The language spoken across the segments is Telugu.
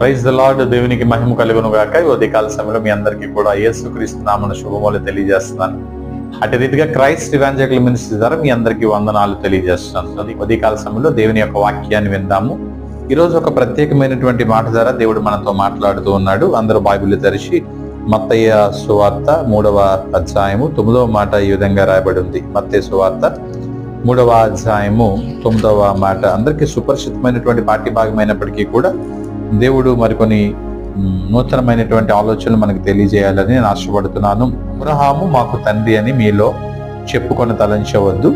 ప్రైజ్ ద లార్డ్ దేవునికి మహిమ కలుగును గాక ఈ ఉదయకాల సమయంలో మీ అందరికీ కూడా యేసుక్రీస్తు నామన శుభములు తెలియజేస్తున్నాను. అటు రీతిగా క్రైస్ట్ ఇవాంజలికల్ మినిస్ట్రీ ద్వారా మీ అందరికీ వందనాలు తెలియజేస్తున్నాను. అది ఉదయకాల సమయంలో దేవుని యొక్క వాక్యాన్ని విందాము. ఈరోజు ఒక ప్రత్యేకమైనటువంటి మాట ద్వారా దేవుడు మనతో మాట్లాడుతూ ఉన్నాడు. అందరూ బైబిల్ తెరిచి మత్తయ్య సువార్త మూడవ అధ్యాయము తొమ్మిదవ మాట ఈ విధంగా రాయబడి ఉంది. మత్తయ్య సువార్త మూడవ అధ్యాయము తొమ్మిదవ మాట. అందరికీ సుపరిచితమైనటువంటి పాఠ్య భాగమైనప్పటికీ కూడా దేవుడు మరికొన్ని నూతనమైనటువంటి ఆలోచనలు మనకు తెలియజేయాలని నేను ఆశపడుతున్నాను. అబ్రహాము మాకు తండ్రి అని మీలో చెప్పుకొని తలంచవద్దు.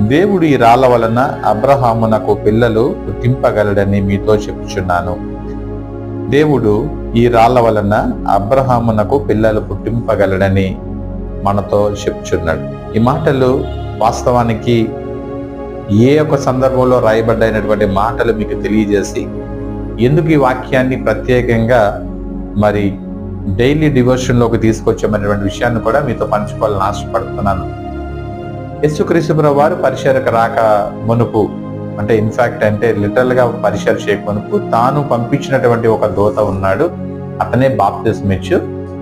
దేవుడు ఈ రాళ్ళ వలన అబ్రహాము నాకు పిల్లలు పుట్టింపగలడని మీతో చెప్పుచున్నాను. దేవుడు ఈ రాళ్ళ వలన అబ్రహామునకు పిల్లలు పుట్టింపగలడని మనతో చెప్పుచున్నాడు. ఈ మాటలు వాస్తవానికి ఏ ఒక సందర్భంలో రాయబడ్డైనటువంటి మాటలు మీకు తెలియజేసి ఎందుకు ఈ వాక్యాన్ని ప్రత్యేకంగా మరి డైలీ డివోషన్లోకి తీసుకొచ్చామనేటువంటి విషయాన్ని కూడా మీతో పంచుకోవాలని ఆశపడుతున్నాను. యేసుక్రీస్తు వారు పరిచయకు రాక మునుపు అంటే ఇన్ఫాక్ట్ అంటే లిటరల్గా గా చేయక మునుపు తాను పంపించినటువంటి ఒక దోత ఉన్నాడు. అతనే బాప్తిస్మిచ్చు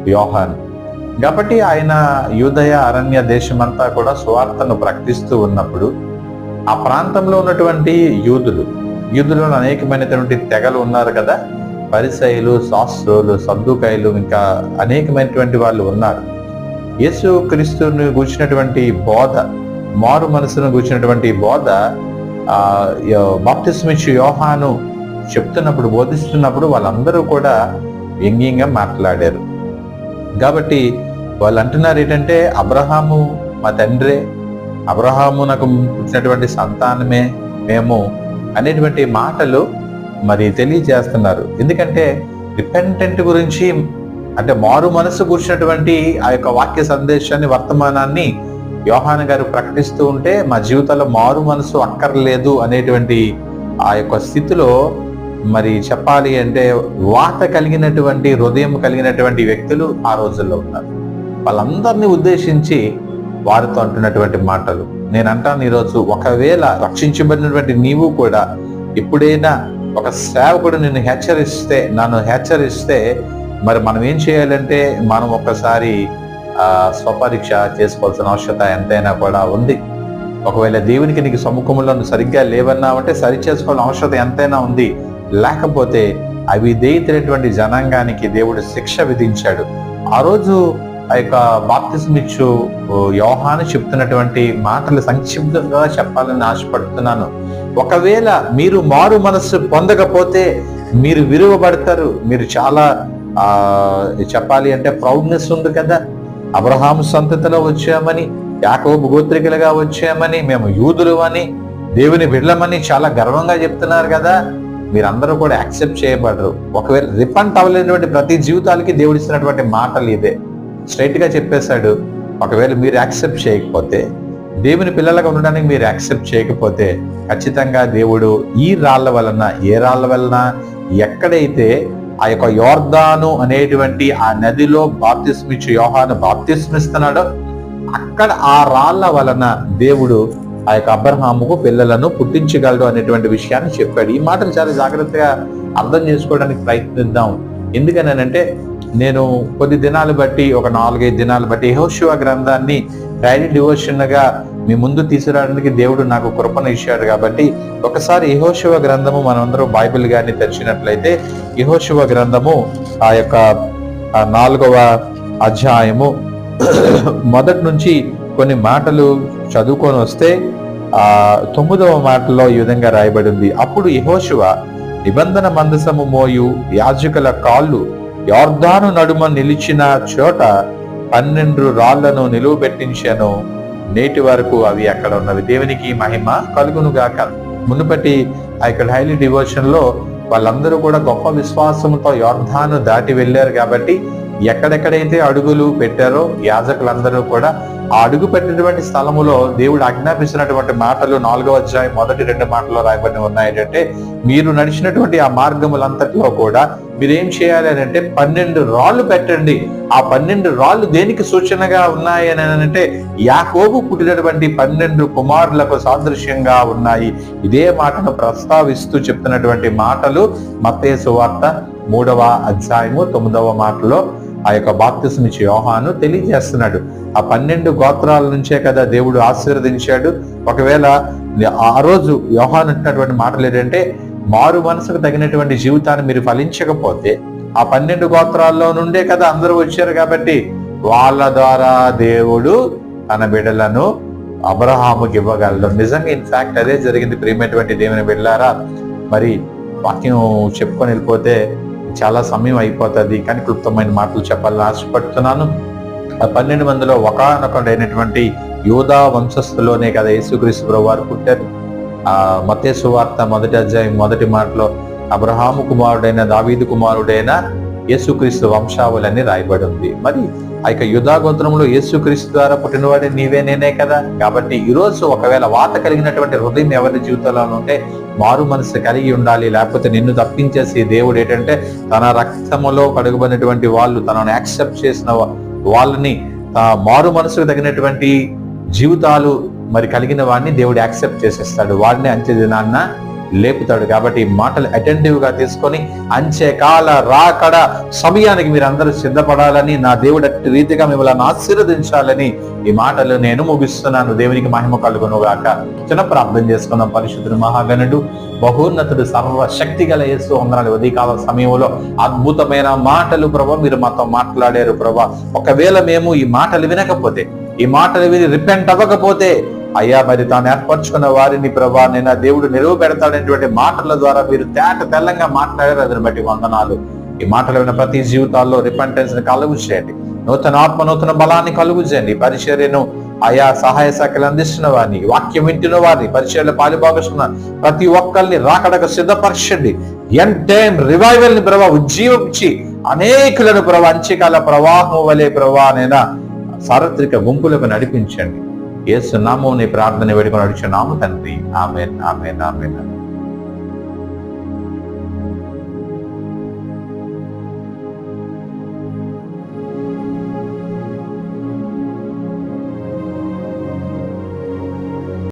యోహాన్. కాబట్టి ఆయన యూదయ అరణ్య దేశమంతా కూడా సువార్తను ప్రకటిస్తూ ఉన్నప్పుడు ఆ ప్రాంతంలో ఉన్నటువంటి యూదులు యూదులలో అనేకమైనటువంటి తెగలు ఉన్నారు కదా. పరిసయులు శాస్త్రులు సద్దుకాయలు ఇంకా అనేకమైనటువంటి వాళ్ళు ఉన్నారు. యేసు క్రీస్తుని గూర్చినటువంటి బోధ మారు మనసును గూర్చినటువంటి బోధ ఆ బాప్తిస్మిచ్చు యోహాను చెప్తున్నప్పుడు బోధిస్తున్నప్పుడు వాళ్ళందరూ కూడా వ్యంగ్యంగా మాట్లాడారు. కాబట్టి వాళ్ళు అంటున్నారు ఏంటంటే అబ్రహాము మా తండ్రే అబ్రహాము నాకు పుట్టినటువంటి సంతానమే మేము అనేటువంటి మాటలు మరి తెలియజేస్తున్నారు. ఎందుకంటే రిపెంటెంట్ గురించి అంటే మారు మనసు కూర్చున్నటువంటి ఆ యొక్క వాక్య సందేశాన్ని వర్తమానాన్ని యోహాన్ గారు ప్రకటిస్తూ ఉంటే మా జీవితంలో మారు మనసు అక్కర్లేదు అనేటువంటి ఆ యొక్క స్థితిలో మరి చెప్పాలి అంటే వాత కలిగినటువంటి హృదయం కలిగినటువంటి వ్యక్తులు ఆ రోజుల్లో ఉన్నారు. వాళ్ళందరినీ ఉద్దేశించి వారితో అంటున్నటువంటి మాటలు. నేను అంటాను ఈరోజు ఒకవేళ రక్షించబడినటువంటి నీవు కూడా ఎప్పుడైనా ఒక సేవకుడు నిన్ను హెచ్చరిస్తే నన్ను హెచ్చరిస్తే మరి మనం ఏం చేయాలంటే మనం ఒక్కసారి స్వపరీక్ష చేసుకోవాల్సిన అవసరత ఎంతైనా కూడా ఉంది. ఒకవేళ దేవునికి నీకు సముఖంలో నువ్వు సరిగ్గా లేవన్నావంటే సరి చేసుకోవాల్సిన అవసరం ఎంతైనా ఉంది. లేకపోతే అవి జనాంగానికి దేవుడు శిక్ష విధించాడు. ఆ రోజు ఆ యొక్క బాప్తిస్మిచ్చు యోహాను చెప్తున్నటువంటి మాటలు సంక్షిప్తంగా చెప్పాలని ఆశపడుతున్నాను. ఒకవేళ మీరు మారు మనస్సు పొందకపోతే మీరు విరువబడతారు. మీరు చాలా చెప్పాలి అంటే ప్రౌడ్నెస్ ఉంది కదా. అబ్రహాం సంతతిలో వచ్చామని యాకోబు గోత్రికలుగా వచ్చామని మేము యూదులు అని దేవుని బిడ్డలమని చాలా గర్వంగా చెప్తున్నారు కదా. మీరందరూ కూడా యాక్సెప్ట్ చేయబడరు. ఒకవేళ రిపంట్ అవ్వలేనటువంటి ప్రతి జీవితాలకి దేవుడు ఇస్తున్నటువంటి మాటలు ఇదే స్ట్రైట్గా చెప్పేశాడు. ఒకవేళ మీరు యాక్సెప్ట్ చేయకపోతే దేవుని పిల్లలుగా ఉండడానికి మీరు యాక్సెప్ట్ చేయకపోతే ఖచ్చితంగా దేవుడు ఈ రాళ్ళ వలన ఏ రాళ్ళ వలన ఎక్కడైతే ఆ యొక్క యోర్దాను అనేటువంటి ఆ నదిలో బాప్తిస్మిచ్చు యోహాను బాప్తిస్మిస్తున్నాడో అక్కడ ఆ రాళ్ళ వలన దేవుడు ఆ యొక్క అబ్రహాముకు పిల్లలను పుట్టించగలడు అనేటువంటి విషయాన్ని చెప్పాడు. ఈ మాటలు చాలా జాగ్రత్తగా అర్థం చేసుకోవడానికి ప్రయత్నిద్దాం. ఎందుకనంటే నేను కొద్ది దినాలు బట్టి ఒక నాలుగైదు దినాలు బట్టి యహోశివ గ్రంథాన్ని డైలీ డివోషన్గా మీ ముందు తీసుకురావడానికి దేవుడు నాకు కృపణ ఇచ్చాడు కాబట్టి ఒకసారి యహోశివ గ్రంథము మనందరూ బైబిల్ గాని తెరిచినట్లయితే యహోశివ గ్రంథము ఆ యొక్క నాలుగవ అధ్యాయము మొదటి నుంచి కొన్ని మాటలు చదువుకొని వస్తే ఆ తొమ్మిదవ మాటలో ఈ విధంగా రాయబడి ఉంది అప్పుడు యహోశివ నిబంధన మందసము మోయు యాజకుల కాళ్ళు యోర్ధాను నడుమ నిలిచిన చోట పన్నెండు రాళ్ళను నిలువబెట్టించాను. నేటి వరకు అవి అక్కడ ఉన్నవి. దేవునికి మహిమ కలుగునుగాక. మునుపటి ఆ యొక్క డైలీ డివోషన్లో వాళ్ళందరూ కూడా గొప్ప విశ్వాసంతో యోర్ధాను దాటి వెళ్ళారు కాబట్టి ఎక్కడెక్కడైతే అడుగులు పెట్టారో యాజకులందరూ కూడా ఆ అడుగు పెట్టినటువంటి స్థలములో దేవుడు ఆజ్ఞాపించినటువంటి మాటలు నాలుగో అధ్యాయం మొదటి రెండు మాటల్లో రాయబడి ఉన్నాయి ఏంటంటే మీరు నడిచినటువంటి ఆ మార్గములంతటిలో కూడా మీరేం చేయాలి అని అంటే పన్నెండు రాళ్ళు పెట్టండి. ఆ పన్నెండు రాళ్ళు దేనికి సూచనగా ఉన్నాయి అని అంటే యాకోబు పుట్టినటువంటి పన్నెండు కుమారులకు సాదృశ్యంగా ఉన్నాయి. ఇదే మాటను ప్రస్తావిస్తూ చెప్తున్నటువంటి మాటలు మతేసు సువార్త మూడవ అధ్యాయము తొమ్మిదవ మాటలో ఆ యొక్క బాప్తిస్మిచ్చి యోహాను తెలియజేస్తున్నాడు. ఆ పన్నెండు గోత్రాల నుంచే కదా దేవుడు ఆశీర్వదించాడు. ఒకవేళ ఆ రోజు యోహాను అంటున్నటువంటి మాటలు ఏంటంటే మారు మనసుకు తగినటువంటి జీవితాన్ని మీరు ఫలించకపోతే ఆ పన్నెండు గోత్రాల్లో నుండే కదా అందరూ వచ్చారు కాబట్టి వాళ్ళ ద్వారా దేవుడు తన బిడ్డలను అబ్రహాముకి ఇవ్వగలడు. నిజంగా ఇన్ఫాక్ట్ అదే జరిగింది. ప్రియమైనటువంటి దేవుని బిడ్డలారా మరి వాక్యం చెప్పుకొని వెళ్ళిపోతే చాలా సమయం అయిపోతుంది. కానీ క్లుప్తమైన మాటలు చెప్పాలని ఆశపడుతున్నాను. ఆ పన్నెండు మందిలో ఒకనొకడైనటువంటి యోధా వంశస్థులోనే కదా యేసుక్రీస్తు ప్రభు వారు పుట్టారు. ఆ మతేసు వార్త మొదటి అధ్యాయం మొదటి మాటలో అబ్రహాము కుమారుడైన దావీదు కుమారుడైన యేసుక్రీస్తు వంశావళి రాయబడి ఉంది మరి ఆ యొక్క యుధా గోత్రంలో యేసుక్రీస్తు ద్వారా పుట్టినవాడే నీవే నేనే కదా? కాబట్టి ఈరోజు ఒకవేళ వాత కలిగినటువంటి హృదయం ఎవరి జీవితంలో ఉంటే మారు మనసు కలిగి ఉండాలి. లేకపోతే నిన్ను తప్పించేసి దేవుడు ఏంటంటే తన రక్తములో కడుగుబడినటువంటి వాళ్ళు తనను యాక్సెప్ట్ చేసిన వాళ్ళని మారు మనసుకు తగినటువంటి జీవితాలు మరి కలిగిన వాడిని దేవుడు యాక్సెప్ట్ చేసేస్తాడు. వాడిని అంత్య దినాన్న లేపుతాడు. కాబట్టి ఈ మాటలు అటెంటివ్గా తీసుకొని అంచే కాల రాకడ సమయానికి మీరు అందరూ సిద్ధపడాలని నా దేవుడు అట్టి రీతిగా మిమ్మల్ని ఆశీర్వదించాలని ఈ మాటలు నేను ముగిస్తున్నాను. దేవునికి మహిమ కలుగునుగాక. చిన్న ప్రార్థన చేసుకుందాం. పరిశుద్ధుడు మహాగణుడు బహోన్నతుడు సర్వశక్తి గల యేసు వందనాలు ఉదయకాల సమయంలో అద్భుతమైన మాటలు ప్రభా మీరు మాతో మాట్లాడారు ప్రభా. ఒకవేళ మేము ఈ మాటలు వినకపోతే ఈ మాటలు విని రిపెంట్ అవ్వకపోతే అయ్యా మరి తాను ఏర్పరచుకున్న వారిని ప్రభా నేను దేవుడు నిలువ పెడతాడనేటువంటి మాటల ద్వారా మీరు తేట తెల్లంగా మాట్లాడారు. అదని బట్టి వందనాలు. ఈ మాటలు విన్న ప్రతి జీవితాల్లో రిపెంటెన్స్ని కలుగు చేయండి నూతన ఆత్మ నూతన బలాన్ని కలుగు చేయండి పరిచర్యను ఆయా సహాయ శాఖలు అందిస్తున్న వారిని వాక్యం వింటున్న వారిని పరిచయలు పాలుభాగస్తున్న ప్రతి ఒక్కరిని రాకడక సిద్ధపరచండి. ఎన్ టైం రివైవల్ని ప్రభా ఉజ్జీవించి అనేకులను ప్రభా అంచికాల ప్రవాహం వలె ప్రభా నైనా సార్వత్రిక గుంపులకు నడిపించండి. ఏ నామం నీ ప్రార్థన వేడుకొని అడిచున్నాము తండ్రి. ఆమె ఆమె ఆమె